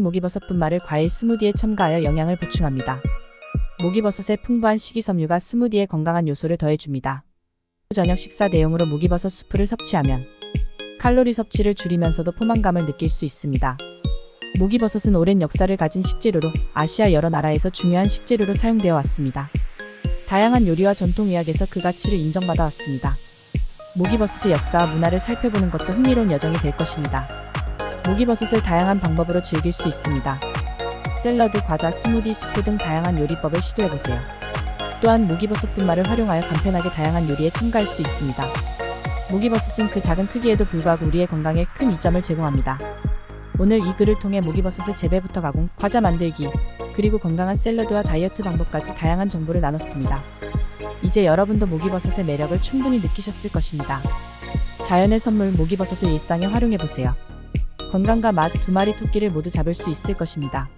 목이버섯 분말을 과일 스무디에 첨가하여 영양을 보충합니다. 목이버섯의 풍부한 식이섬유가 스무디에 건강한 요소를 더해줍니다. 저녁 식사 대용으로 목이버섯 수프를 섭취하면 칼로리 섭취를 줄이면서도 포만감을 느낄 수 있습니다. 목이버섯은 오랜 역사를 가진 식재료로 아시아 여러 나라에서 중요한 식재료로 사용되어 왔습니다. 다양한 요리와 전통의학에서 그 가치를 인정받아 왔습니다. 목이버섯의 역사와 문화를 살펴보는 것도 흥미로운 여정이 될 것입니다. 목이버섯을 다양한 방법으로 즐길 수 있습니다. 샐러드, 과자, 스무디, 수프 등 다양한 요리법을 시도해보세요. 또한 목이버섯 분말을 활용하여 간편하게 다양한 요리에 첨가할 수 있습니다. 목이버섯은 그 작은 크기에도 불구하고 우리의 건강에 큰 이점을 제공합니다. 오늘 이 글을 통해 목이버섯의 재배부터 가공, 과자 만들기, 그리고 건강한 샐러드와 다이어트 방법까지 다양한 정보를 나눴습니다. 이제 여러분도 목이버섯의 매력을 충분히 느끼셨을 것입니다. 자연의 선물 목이버섯을 일상에 활용해보세요. 건강과 맛 두 마리 토끼를 모두 잡을 수 있을 것입니다.